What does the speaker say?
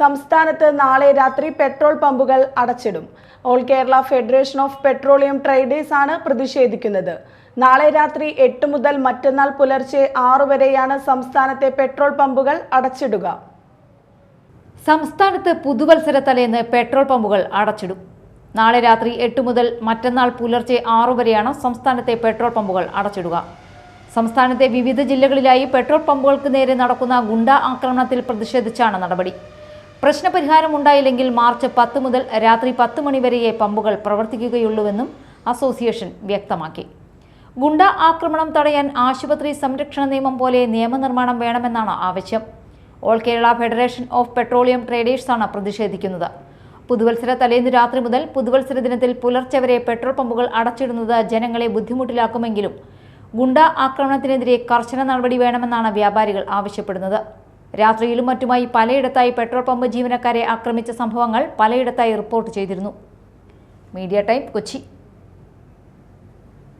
സംസ്ഥാനത്ത് നാളെ രാത്രി പെട്രോൾ പമ്പുകൾ അടച്ചിടും. All Kerala Federation of Petroleum Traders ആണ് പ്രതിഷേധിക്കുന്നത്. നാളെ രാത്രി എട്ട് മുതൽ മറ്റന്നാൾ പുലർച്ചെ ആറു വരെയാണ് സംസ്ഥാനത്തെ പെട്രോൾ പമ്പുകൾ അടച്ചിടുക. സംസ്ഥാനത്ത് പുതുവത്സര തലേന്ന് പെട്രോൾ പമ്പുകൾ അടച്ചിടും. നാളെ രാത്രി എട്ട് മുതൽ മറ്റന്നാൾ പുലർച്ചെ ആറു വരെയാണ് സംസ്ഥാനത്തെ പെട്രോൾ പമ്പുകൾ അടച്ചിടുക. സംസ്ഥാനത്തെ വിവിധ ജില്ലകളിലായി പെട്രോൾ പമ്പുകൾക്ക് നേരെ നടക്കുന്ന ഗുണ്ട ആക്രമണത്തിൽ പ്രതിഷേധിച്ചാണ് നടപടി. പ്രശ്നപരിഹാരം ഉണ്ടായില്ലെങ്കിൽ മാർച്ച് പത്ത് മുതൽ രാത്രി പത്ത് മണിവരെയേ പമ്പുകൾ പ്രവർത്തിക്കുകയുള്ളൂവെന്നും അസോസിയേഷൻ വ്യക്തമാക്കി. ഗുണ്ട ആക്രമണം തടയാൻ ആശുപത്രി സംരക്ഷണ നിയമം പോലെ നിയമനിർമ്മാണം വേണമെന്നാണ് ആവശ്യം. All Kerala Federation of Petroleum ട്രേഡേഴ്സാണ് പ്രതിഷേധിക്കുന്നത്. പുതുവത്സര തലേന്ന് രാത്രി മുതൽ പുതുവത്സര ദിനത്തിൽ പുലർച്ചെ വരെ പെട്രോൾ പമ്പുകൾ അടച്ചിടുന്നത് ജനങ്ങളെ ബുദ്ധിമുട്ടിലാക്കുമെങ്കിലും ഗുണ്ട ആക്രമണത്തിനെതിരെ കർശന നടപടി വേണമെന്നാണ് വ്യാപാരികൾ ആവശ്യപ്പെടുന്നത്. രാത്രിയിലും മറ്റുമായി പലയിടത്തായി പെട്രോൾ പമ്പ് ജീവനക്കാരെ ആക്രമിച്ച സംഭവങ്ങൾ പലയിടത്തായി റിപ്പോർട്ട് ചെയ്തിരുന്നു. Media time Kochi.